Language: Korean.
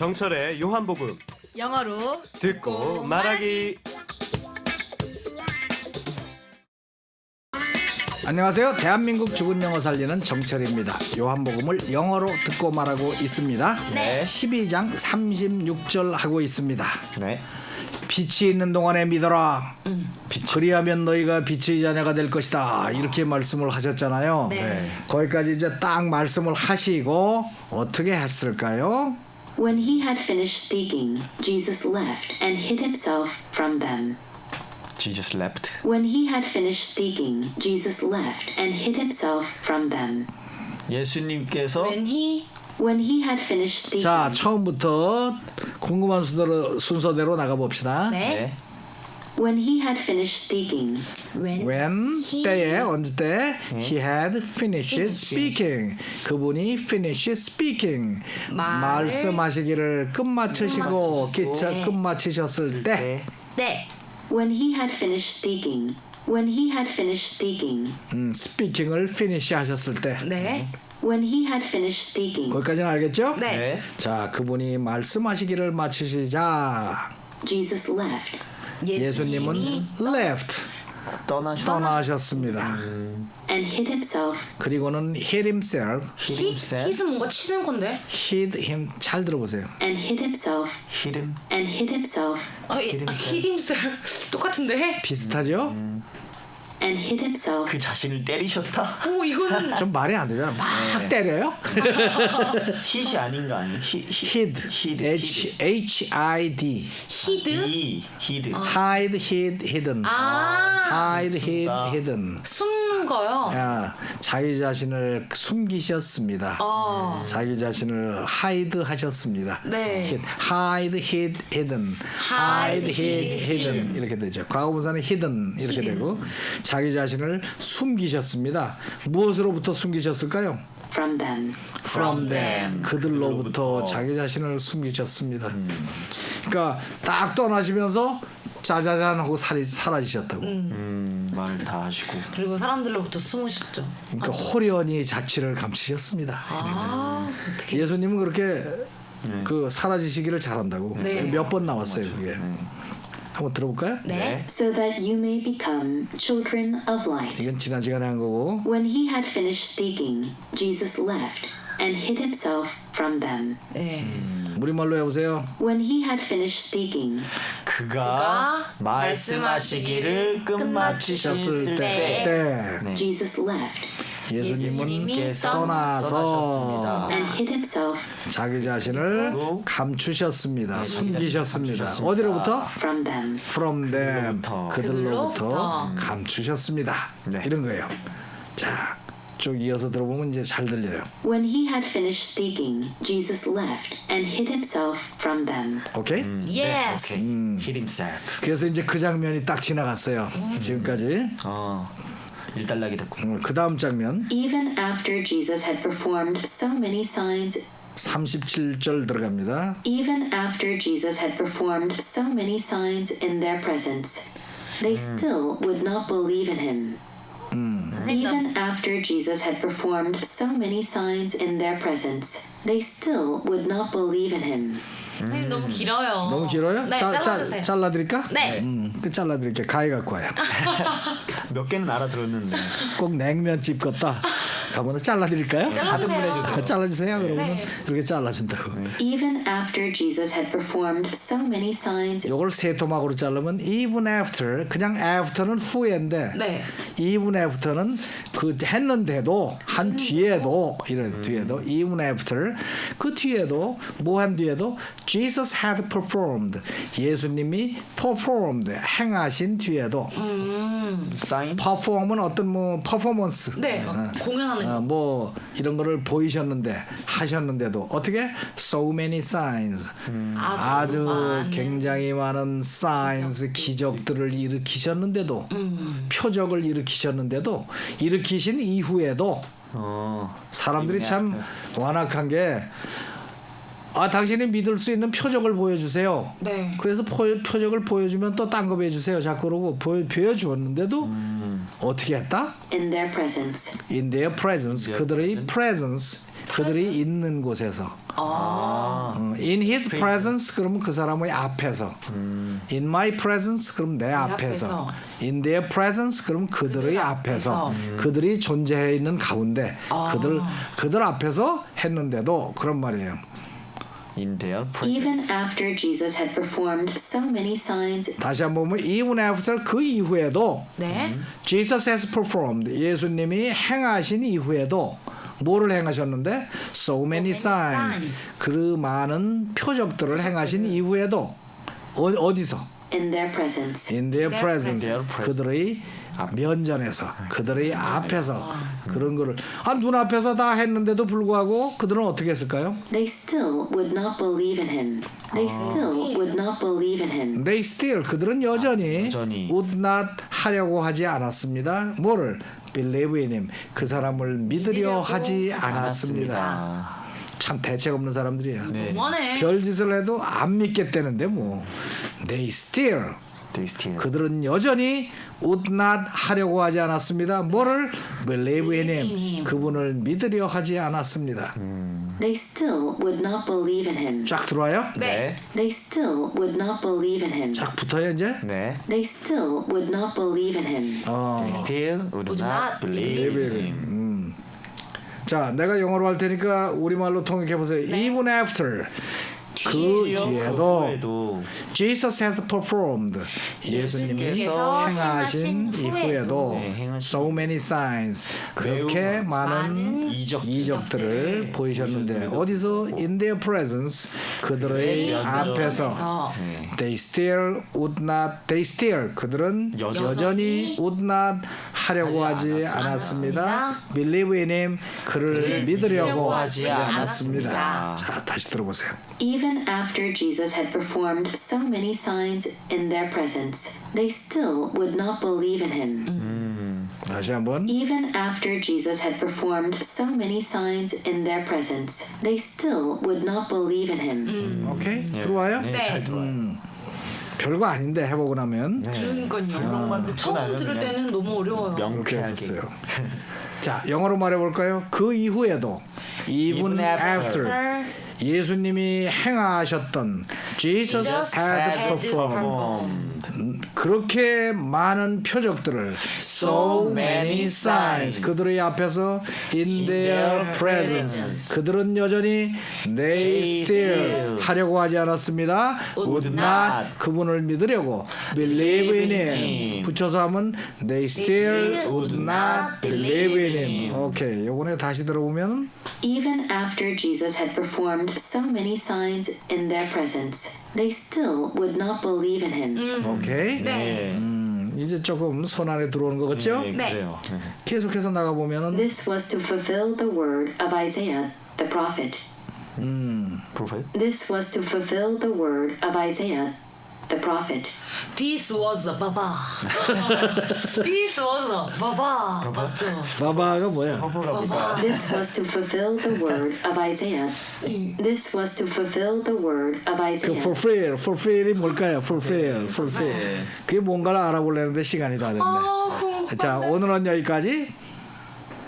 정철의 요한복음 영어로 듣고 말하기. 안녕하세요. 대한민국 죽은 영어 살리는 정철입니다. 요한복음을 영어로 듣고 말하고 있습니다. 네. 12장 36절 하고 있습니다. 네. 빛이 있는 동안에 믿어라. 그리하면 너희가 빛의 자녀가 될 것이다. 이렇게 말씀을 하셨잖아요. 네. 거기까지 이제 딱 말씀을 하시고 어떻게 했을까요? When he had finished speaking, Jesus left and hid himself from them. Jesus left. When he had finished speaking, Jesus left and hid himself from them. 예수님께서 When he When he had finished speaking, 자, 처음부터 궁금한 순서대로, 순서대로 나가 봅시다. 네. 네. when he had finished speaking, When, When he 때에 언제 때 he had finished speaking 그분이 finished speaking 말- 말씀하시기를 끝마치시고 기차 네. 끝마치셨을 때 네. 네. when he had finished speaking, when he had finished speaking, 음, speaking을 finish 하셨을 때 네. when he had finished speaking, 거기까지는 알겠죠? 네. 네. 자 그분이 말씀하시기를 마치시자 Jesus left. 예수님은 left 떠나셨. 떠나셨습니다. and hid himself 그리고는 hid himself, 히, hit은 뭔가 치는 건데. hid him 잘 들어보세요. and hid himself 히름. and hid himself 아, 이- 아, 히림셀 똑같은데. 비슷하죠? And hid himself 그 자신을 때리셨다. 오 이거는 좀 말이 안 되잖아. 막 때려요? hit이 아닌 거 아니에요? 히, 히, hid, hid. H H I D, 히드. 히, 히드. hide, hid, hidden, 아 hide, hid, hidden. 숨는 거요. 야, 자기 자신을 숨기셨습니다. 어. 자기 자신을 hide 하셨습니다. 네. Hid, hide, hid, hidden, Hide, hid, hidden 이렇게 되죠. 과거분사는 hidden 이렇게 Hidden. 되고 자기 자신을 숨기셨습니다. 무엇으로부터 숨기셨을까요? from them. from them. 그들로부터 자기 자신을 숨기셨습니다. 그러니까 딱 떠나시면서 짜자잔 하고 사라지셨다고. 음, 말다 하시고. 그리고 사람들로부터 숨으셨죠. 그러니까 호련히 자취를 감추셨습니다. 아 어떻게? 예수님은 그렇게 그 사라지시기를 잘한다고 네. 몇 번 나왔어요 그게. 한번 들어볼까요? 네. so that you may become children of light. 이건 지난 시간에 한 거고. When he had finished speaking, Jesus left and hid himself from them. 네. 우리말로 해보세요. When he had finished speaking, 그가 말씀하시기를 끝마치셨을 때때 Jesus left 예수님은 예수님이 떠나서 떠나셨습니다. and hid himself 자기 자신을 감추셨습니다. 숨기셨습니다. 감추셨습니다. 어디로부터? from them. from them 그들로부터. 감추셨습니다. 네. 이런 거예요. 자, 쭉 이어서 들어보면 이제 잘 들려요. When he had finished speaking, Jesus left and hid himself from them. 오케이? Yes. 오케이. hit himself. 그래서 이제 그 장면이 딱 지나갔어요. 지금까지. 어. 일단락이 됐군. 그 다음 장면 Even after Jesus had performed so many signs, 37절 들어갑니다. even after Jesus had performed so many signs in their presence, they still would not believe in him. Even after Jesus had performed so many signs in their presence, they still would not believe in him. 선생님 너무 길어요. 너무 길어요? 네, 자, 자, 잘라주세요. 잘라드릴까? 네. 음, 그 잘라드릴게요. 가위 갖고 와요. 몇 개는 알아들었는데. 꼭 냉면집 같다. 가면 잘라드릴까요? 잘라주세요. 잘라주세요. 그러면 네. 이렇게 잘라준다고. Even after Jesus had performed so many signs 요걸 세 토막으로 자르면 even after 그냥 after는 후에인데 네. even after는 그 했는데도 한 뒤에도 이런 뒤에도 even after 그 뒤에도 뭐 한 뒤에도 Jesus had performed 예수님이 performed 행하신 뒤에도 사인. perform은 어떤 뭐 퍼포먼스 네. 막 공연하는 거. 어, 뭐 이런 거를 보이셨는데 하셨는데도 어떻게 so many signs 아주, 아주 많은. 굉장히 많은 signs 기적들을 일으키셨는데도 음. 표적을 일으키셨는데도 일으키신 이후에도 어. 사람들이 참 완악한 게 아, 당신이 믿을 수 있는 표적을 보여주세요. 네. 그래서 포, 표적을 보여주면 또 딴 거 보여주세요. 자꾸 그러고 보여, 보여주었는데도 어떻게 했다? in their presence. In their presence 그들의 presence 그들이 있는 곳에서 아. 어, In his presence 그러면 그 사람의 앞에서 In my presence 그럼 내 앞에서 앞에서. In their presence 그럼 그들의 그들 앞에서 앞에서. 그들이 존재해 있는 가운데 그들 그들 앞에서 했는데도 그런 말이에요. Presence. Even after Jesus had performed so many signs 다시 한번 보면 even after 그 이후에도 네. Jesus has performed 예수님이 행하신 이후에도 뭐를 행하셨는데 so many many signs signs. 그 많은 표적들을 행하신 이후에도 어, 어디서 in their presence. in their presence. 그들의 면전에서 그들의 앞에서 그런 거를 아 눈앞에서 다 했는데도 불구하고 그들은 어떻게 했을까요? They still would not believe in him. They still would not believe in him. They still 그들은 여전히, 여전히. would not 하려고 하지 않았습니다. 뭐를 believe in him 그 사람을 믿으려 하지 않았습니다. 아, 참 대책 없는 사람들이야. 네. 원해. 별짓을 해도 안 믿겠다는데 뭐 they still They still. 그들은 여전히 would not 하려고 하지 않았습니다. 뭐를 believe in him. 그분을 믿으려 하지 않았습니다. They still would not believe in him. 쫙 들어와요? 네. They still would not believe in him. 쫙 붙어요 이제? 네. They still would not believe in him. 어. Still would Would not not believe believe in him. 음. 자, 내가 영어로 할 테니까 우리 말로 통역해 보세요. Even after 그 뒤에도 후에도 Jesus has performed 예수님께서 행하신 이후에도 네, so many signs 그렇게 많은 많은 이적- 이적들을 이적들을 보이셨는데 어디서 in their presence 그들의 그들의 앞에서 네. they still would not they still 그들은 여전히 여전히 would not 하려고 하지 않았습니다. 않았습니다. believe in him 그를 그를 믿으려고 믿으려고 하지 하지 않았습니다. 않았습니다. 자, 다시 들어보세요. Even after Jesus had performed so many signs in their presence, they still would not believe in him. 다시 한번 Even after Jesus had performed so many signs in their presence, they still would not believe in him. 오케이 들어와요? 네, 네. 잘 들어와요. 별거 아닌데 해보고 나면 그러니까요. 설명만 듣고 처음 나면 들을 그냥 때는 너무 어려워요. 이렇게 명쾌하게. 했었어요. 자 영어로 말해볼까요? 그 이후에도 even, after. 예수님이 행하셨던 Jesus had performed. 그렇게 많은 표적들을 so many signs 그들의 앞에서 in their presence 그들은 여전히 they still 하려고 하지 않았습니다 would not 그분을 믿으려고 believe in him 붙여서 하면 they still would not believe in him 오케이 요번에 다시 들어보면 Even after Jesus had performed so many signs in their presence, they still would not believe in him. 오케이 네. 음, 이제 조금 손 안에 들어오는 거 같죠? 네, 네. 그래요. 네. 계속해서 나가 보면은 This was to fulfill the word of Isaiah the prophet. Prophet. This was to fulfill the word of Isaiah the prophet. This was the baba. This was the baba. 맞죠? 바바가 뭐야? This was to fulfill the word of Isaiah. This was to fulfill the word of 그 Isaiah. fulfill, fulfill이 뭘까요? fulfill, fulfill. 그게 뭔가를 알아보려는데 시간이 다 됐네. 아, 궁금한데. 자, 오늘은 여기까지.